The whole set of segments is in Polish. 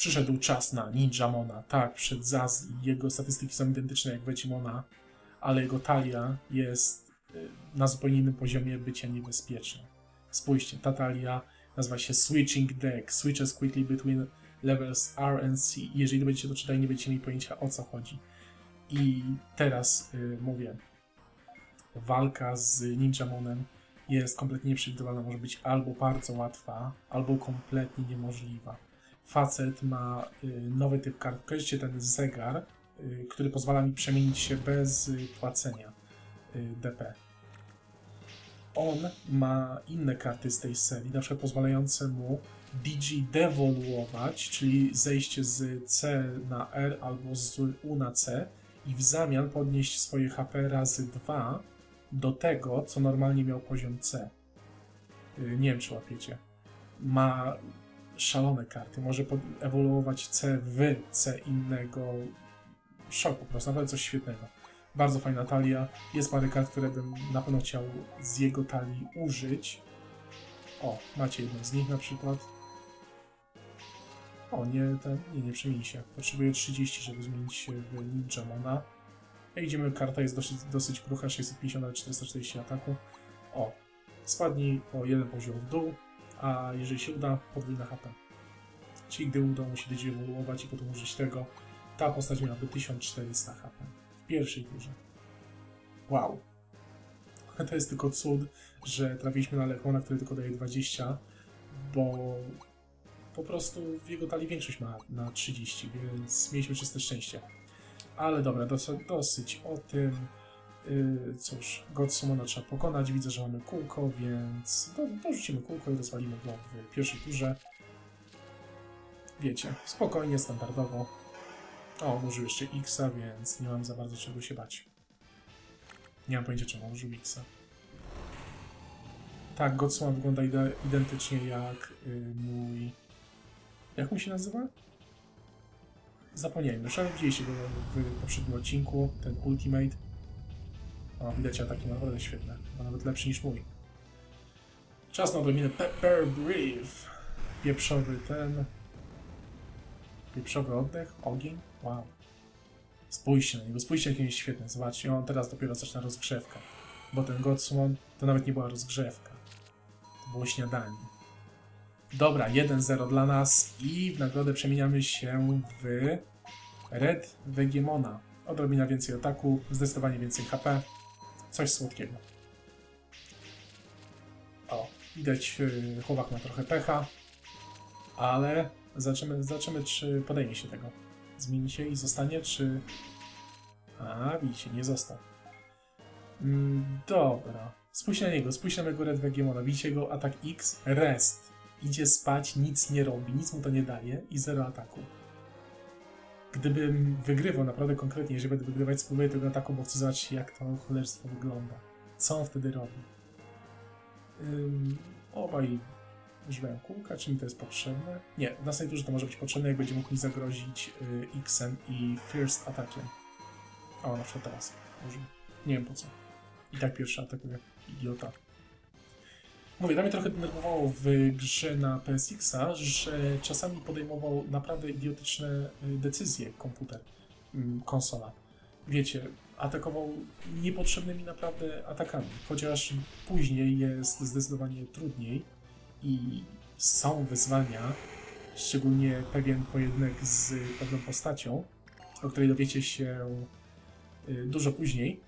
Przyszedł czas na Ninjamona. Tak, przed Zaz i jego statystyki są identyczne jak Vegimona, ale jego talia jest y, na zupełnie innym poziomie bycia niebezpieczna. Spójrzcie, ta talia nazywa się Switching Deck. Switches quickly between levels R and C. Jeżeli będziecie to czytali, nie będziecie mieli pojęcia o co chodzi. I teraz y, mówię, walka z Ninjamonem jest kompletnie nieprzewidywalna, może być albo bardzo łatwa, albo kompletnie niemożliwa. Facet ma y, nowy typ kart. Kojarzycie ten zegar, y, który pozwala mi przemienić się bez y, płacenia DP. On ma inne karty z tej serii, na przykład pozwalające mu DG devoluować, czyli zejście z C na R albo z U na C i w zamian podnieść swoje HP razy 2 do tego, co normalnie miał poziom C. Nie wiem, czy łapiecie. Ma szalone karty. Może ewoluować C w C innego. Szok po prostu, naprawdę coś świetnego. Bardzo fajna talia. Jest parę kart, które bym na pewno chciał z jego talii użyć. O, macie jedną z nich na przykład. O, nie, ten, nie, nie przemieni się. Potrzebuję 30, żeby zmienić się w Ninjamona. Jak idziemy, karta jest dosyć, dosyć krucha, 650 na 440 ataku. O, spadnij o jeden poziom w dół, a jeżeli się uda, podwójna HP. Czyli gdy uda mu się ewoluować i potem użyć tego, ta postać miałaby 1400 HP w pierwszej turze. Wow. To jest tylko cud, że trafiliśmy na Lekmona, który tylko daje 20, bo po prostu w jego talii większość ma na 30, więc mieliśmy czyste szczęście. Ale dobra, dosyć o tym. Yy, cóż, Godsumona trzeba pokonać. Widzę, że mamy kółko, więc do, dorzucimy kółko i rozwalimy go w pierwszej turze. Wiecie, spokojnie, standardowo. O, użył jeszcze Xa, więc nie mam za bardzo czego się bać. Nie mam pojęcia, czemu użył Xa. Tak, Godsuma wygląda ide identycznie jak y, mój... Jak mu się nazywa? Zapomniałem, już ale widzieliście go w poprzednim odcinku, ten Ultimate. O, widać ataki naprawdę świetne, chyba nawet lepszy niż mój. Czas na odrobinę Pepper Brief. Pieprzowy ten... Pieprzowy oddech, ogień, wow. Spójrzcie na niego, spójrzcie jakie jest świetne, zobaczcie, on teraz dopiero zaczyna rozgrzewkę. Bo ten Godsumon to nawet nie była rozgrzewka. To było śniadanie. Dobra, 1-0 dla nas i w nagrodę przemieniamy się w Red Vegemona. Odrobina więcej ataku, zdecydowanie więcej HP. Coś słodkiego. O, widać, yy, chłopak ma trochę pecha, ale zobaczymy, zobaczymy czy podejmie się tego. Zmieni się i zostanie, czy... A, widzicie, nie został. Mm, dobra. Spójrzcie na niego, spójrzcie na mego Red. Widzicie jego atak X? Rest idzie spać, nic nie robi, nic mu to nie daje i zero ataku. Gdybym wygrywał naprawdę konkretnie, jeżeli będę wygrywać, spróbuję tego ataku, bo chcę zobaczyć, jak to cholerstwo wygląda. Co on wtedy robi? Ym, obaj używają kółka, czy mi to jest potrzebne? Nie, w następnej turze to może być potrzebne, jak będzie mógł mi zagrozić y, X-em i First atakiem. O, na przykład teraz użył. Nie wiem po co. I tak pierwszy atakuje. Idiota. Mówię, to mnie trochę denerwowało w grze na PSX-a, że czasami podejmował naprawdę idiotyczne y, decyzje komputer, mm, konsola. Wiecie, atakował niepotrzebnymi naprawdę atakami, chociaż później jest zdecydowanie trudniej i są wyzwania, szczególnie pewien pojedynek z pewną postacią, o której dowiecie się y, dużo później,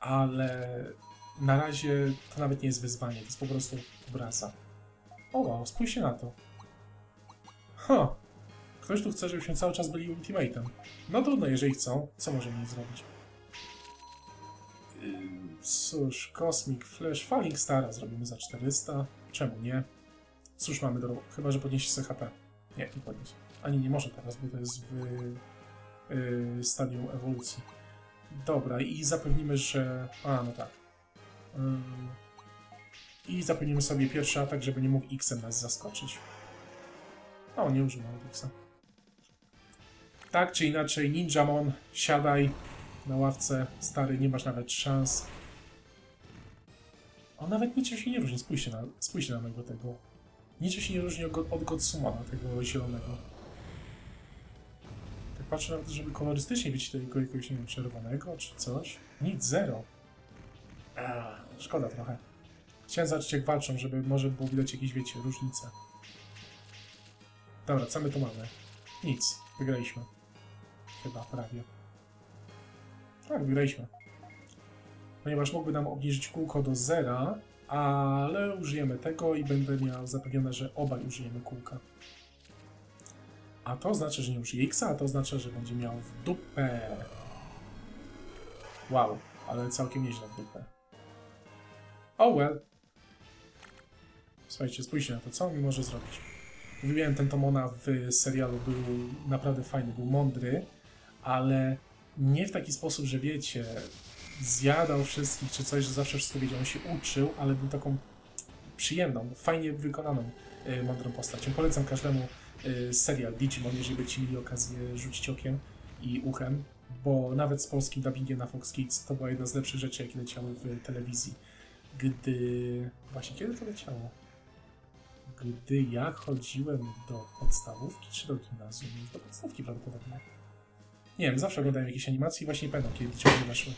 ale na razie to nawet nie jest wyzwanie, to jest po prostu obraza. O wow, spójrzcie na to. Ha! Ktoś tu chce, żebyśmy cały czas byli ultimatem. No trudno, jeżeli chcą. Co możemy im zrobić? Yy, Cóż, Cosmic Flash, Falling Stara zrobimy za 400. Czemu nie? Cóż mamy do... Chyba, że podniesie sobie HP. Nie, nie podniesie. Ani nie może teraz, bo to jest w yy, stadium ewolucji. Dobra, i zapewnimy, że... A, no tak. Ym, I zapewnimy sobie pierwszy atak, żeby nie mógł X-em nas zaskoczyć. O, nie używam X-a. Tak czy inaczej, Ninjamon, siadaj na ławce, stary, nie masz nawet szans. On nawet niczym się nie różni, spójrzcie na, spójrzcie na mojego tego Niczym się nie różni od, od tego zielonego. Tak patrzę nawet, żeby kolorystycznie widzieć tego jakiegoś, nie wiem, czerwonego czy coś. Nic, zero. A, szkoda trochę. Chciałem zobaczyć jak walczą, żeby może było widać jakieś, wiecie, różnice. Dobra, co my tu mamy? Nic, wygraliśmy. Chyba, prawie. Tak, wygraliśmy. Ponieważ mógłby nam obniżyć kółko do zera, ale użyjemy tego i będę miał zapewnione, że obaj użyjemy kółka. A to oznacza, że nie użyje X, a to oznacza, że będzie miał w dupę. Wow, ale całkiem nieźle w dupę. Oh well. Słuchajcie, spójrzcie na to, co on mi może zrobić. Wymieniłem ten Tomona w serialu, był naprawdę fajny, był mądry, ale nie w taki sposób, że wiecie, zjadał wszystkich czy coś, że zawsze wszystko wiedział. On się uczył, ale był taką przyjemną, fajnie wykonaną y, mądrą postacią. Polecam każdemu y, serial Digimon, jeżeli będziecie mieli okazję rzucić okiem i uchem, bo nawet z polskim dubbingiem na Fox Kids to była jedna z lepszych rzeczy, jakie leciały w telewizji. Gdy... Właśnie, kiedy to leciało? Gdy ja chodziłem do podstawówki czy do gimnazjum? Do podstawki prawdopodobnie. Nie wiem, zawsze oglądałem jakieś animacje i właśnie nie pamiętam, kiedy ciągle weszły.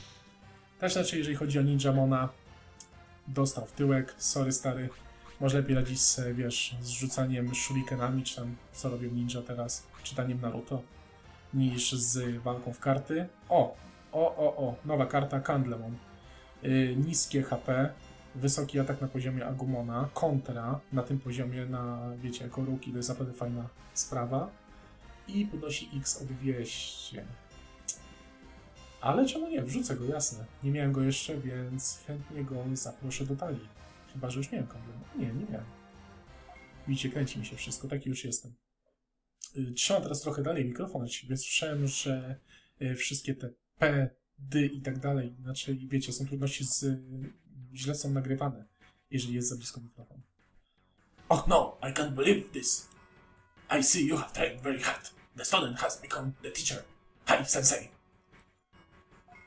Też znaczy, jeżeli chodzi o Ninjamona, dostał w tyłek, sorry stary, może lepiej radzić sobie, wiesz, z rzucaniem shurikenami, czy tam co robią ninja teraz, czytaniem Naruto, niż z walką w karty. O, o, o, o, nowa karta Candlemon. Yy, niskie HP, wysoki atak na poziomie Agumona, kontra na tym poziomie na, wiecie, jako ruki, to jest naprawdę fajna sprawa. I podnosi X o 200. Ale czemu nie? Wrzucę go, jasne. Nie miałem go jeszcze, więc chętnie go zaproszę do talii. Chyba, że już miałem komplet. Nie, nie miałem. Widzicie, kręci mi się wszystko, taki już jestem. Y, trzymam teraz trochę dalej mikrofon od siebie. Słyszałem, że y, wszystkie te P, D i tak dalej, znaczy, wiecie, są trudności z... y, źle są nagrywane, jeżeli jest za blisko mikrofon. Oh no, I can't believe this. I see you have trained very hard. The student has become the teacher. Hi, sensei.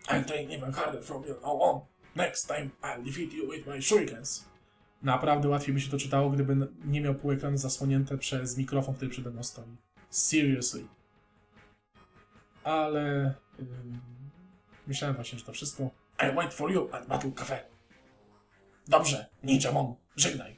I'll train even harder from you now on. Next time I'll defeat you with my shurikens. Naprawdę łatwiej by się to czytało, gdyby nie miał pół ekranu zasłonięte przez mikrofon, który przede mną stoi. Seriously. Ale... ym, myślałem właśnie, że to wszystko. I wait for you at Battle Cafe. Dobrze, Ninjamon, żegnaj.